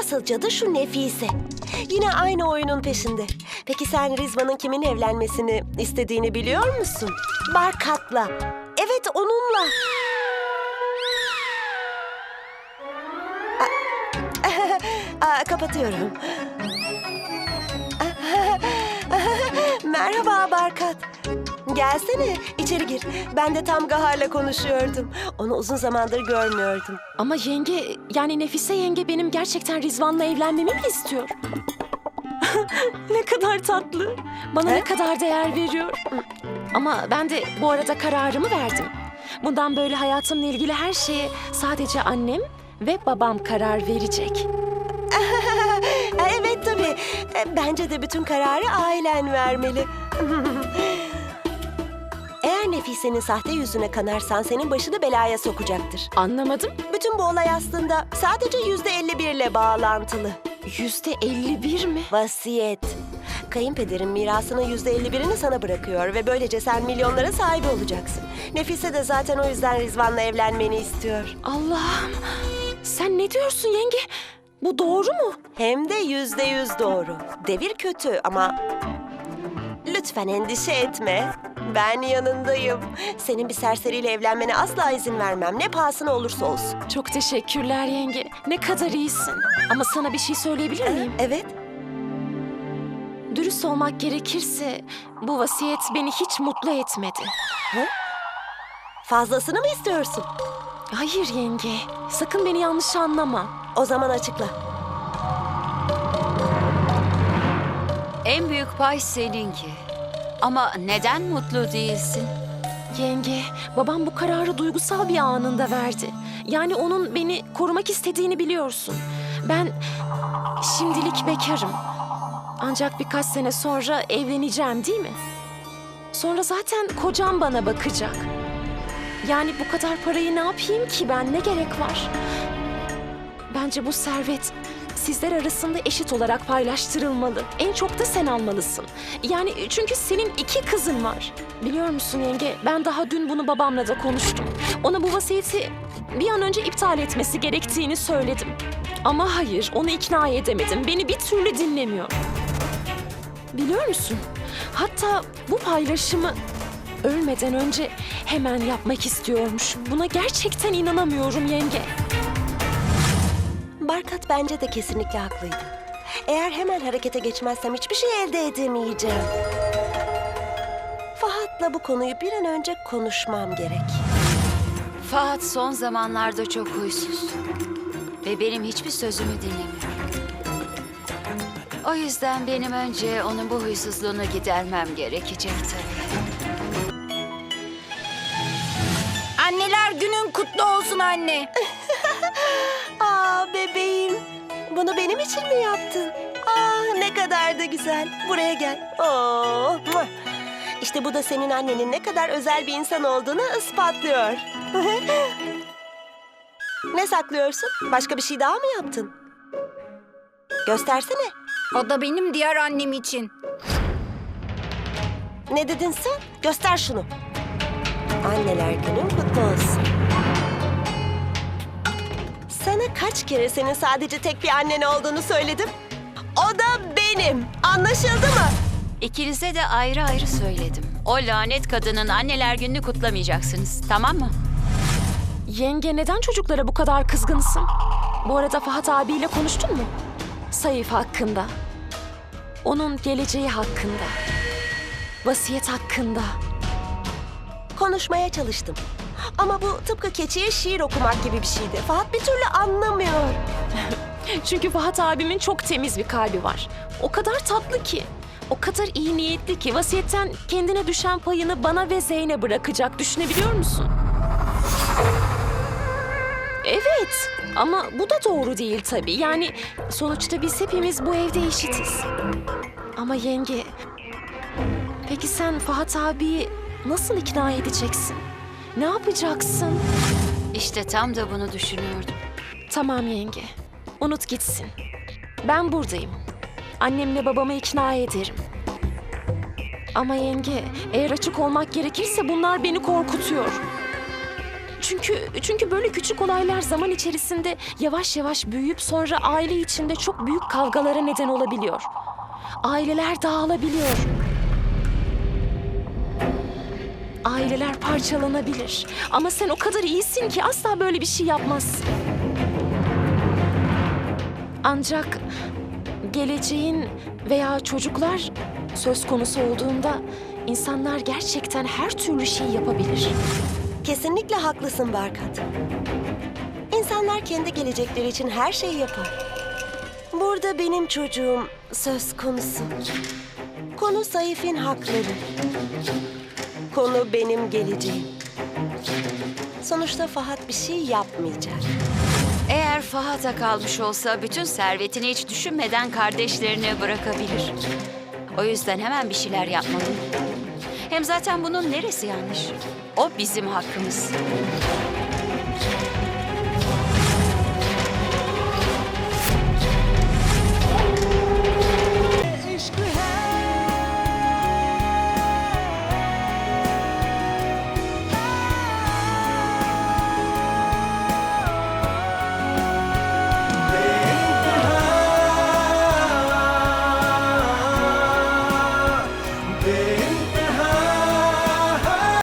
Asıl cadı şu Nefise. Yine aynı oyunun peşinde. Peki sen Rizvan'ın kimin evlenmesini istediğini biliyor musun? Barkat'la. Evet onunla. Aa, kapatıyorum. Merhaba Barkat. Gelsene içeri gir. Ben de tam Gahar'la konuşuyordum. Onu uzun zamandır görmüyordum. Ama yenge, yani Nefise yenge benim gerçekten Rizvan'la evlenmemi mi istiyor? ne kadar tatlı. Bana He? ne kadar değer veriyor. Ama ben de bu arada kararımı verdim. Bundan böyle hayatımla ilgili her şeye sadece annem ve babam karar verecek. Evet tabii. E, Bence de bütün kararı ailen vermeli. Eğer Nefise'nin sahte yüzüne kanarsan senin başını belaya sokacaktır. Anlamadım. Bütün bu olay aslında sadece yüzde 51 ile bağlantılı. Yüzde 51 mi? Vasiyet. Kayınpederin mirasının yüzde 51'ini sana bırakıyor ve böylece sen milyonlara sahibi olacaksın. Nefise de zaten o yüzden Rizvan'la evlenmeni istiyor. Allah'ım. Sen ne diyorsun yenge? Bu doğru mu? Hem de yüzde yüz doğru. Devir kötü ama lütfen endişe etme. Ben yanındayım. Senin bir serseriyle evlenmene asla izin vermem. Ne pahasına olursa olsun. Çok teşekkürler yenge. Ne kadar iyisin. Ama sana bir şey söyleyebilir miyim? Evet. Dürüst olmak gerekirse bu vasiyet beni hiç mutlu etmedi. Fazlasını mı istiyorsun? Hayır yenge. Sakın beni yanlış anlama. O zaman açıkla. En büyük pay seninki. Ama neden mutlu değilsin? Yenge, babam bu kararı duygusal bir anında verdi. Yani onun beni korumak istediğini biliyorsun. Ben şimdilik bekarım. Ancak birkaç sene sonra evleneceğim değil mi? Sonra zaten kocam bana bakacak. Yani bu kadar parayı ne yapayım ki ben? Ne gerek var? Bence bu servet sizler arasında eşit olarak paylaştırılmalı. En çok da sen almalısın. Yani çünkü senin iki kızın var. Biliyor musun yenge, ben daha dün bunu babamla da konuştum. Ona bu vasiyeti bir an önce iptal etmesi gerektiğini söyledim. Ama hayır, onu ikna edemedim. Beni bir türlü dinlemiyor. Biliyor musun? Hatta bu paylaşımı ölmeden önce hemen yapmak istiyormuş. Buna gerçekten inanamıyorum yenge. Bence de kesinlikle haklıydı. Eğer hemen harekete geçmezsem hiçbir şey elde edemeyeceğim. Fahat'la bu konuyu bir an önce konuşmam gerek. Fahat son zamanlarda çok huysuz. Ve benim hiçbir sözümü dinlemiyor. O yüzden benim önce onun bu huysuzluğunu gidermem gerekecek tabii. Anneler günün kutlu olsun anne. Aa bebeğim. Bunu benim için mi yaptın? Aa ne kadar da güzel. Buraya gel. Oo. muah. İşte bu da senin annenin ne kadar özel bir insan olduğunu ispatlıyor. ne saklıyorsun? Başka bir şey daha mı yaptın? Göstersene. O da benim diğer annem için. Ne dedin sen? Göster şunu. Anneler günün kutlu olsun. Sana kaç kere senin sadece tek bir annen olduğunu söyledim? O da benim. Anlaşıldı mı? İkinize de ayrı ayrı söyledim. O lanet kadının anneler gününü kutlamayacaksınız, tamam mı? Yenge neden çocuklara bu kadar kızgınsın? Bu arada Fahat abiyle konuştun mu? Sayıf hakkında. Onun geleceği hakkında. Vasiyet hakkında. Konuşmaya çalıştım. Ama bu tıpkı keçiye şiir okumak gibi bir şeydi. Fahat bir türlü anlamıyor. Çünkü Fahat abimin çok temiz bir kalbi var. O kadar tatlı ki. O kadar iyi niyetli ki vasiyetten kendine düşen payını bana ve Zeyn'e bırakacak. Düşünebiliyor musun? Evet ama bu da doğru değil tabii. Yani sonuçta biz hepimiz bu evde eşitiz. Ama yenge... Peki sen Fahat abiyi nasıl ikna edeceksin? Ne yapacaksın? İşte tam da bunu düşünüyordum. Tamam yenge. Unut gitsin. Ben buradayım. Annemle babamı ikna ederim. Ama yenge, eğer açık olmak gerekirse bunlar beni korkutuyor. Çünkü çünkü böyle küçük olaylar zaman içerisinde yavaş yavaş büyüyüp sonra aile içinde çok büyük kavgalara neden olabiliyor. Aileler dağılabiliyor. Aileler parçalanabilir. Ama sen o kadar iyisin ki asla böyle bir şey yapmazsın. Ancak geleceğin veya çocuklar söz konusu olduğunda insanlar gerçekten her türlü şeyi yapabilir. Kesinlikle haklısın Barkat. İnsanlar kendi gelecekleri için her şeyi yapar. Burada benim çocuğum söz konusu. Konu Saif'in hakları. Konu benim geleceğim. Sonuçta Fahat bir şey yapmayacak. Eğer Fahat'a kalmış olsa bütün servetini hiç düşünmeden kardeşlerine bırakabilir. O yüzden hemen bir şeyler yapmalıyım. Hem zaten bunun neresi yanlış? O bizim hakkımız.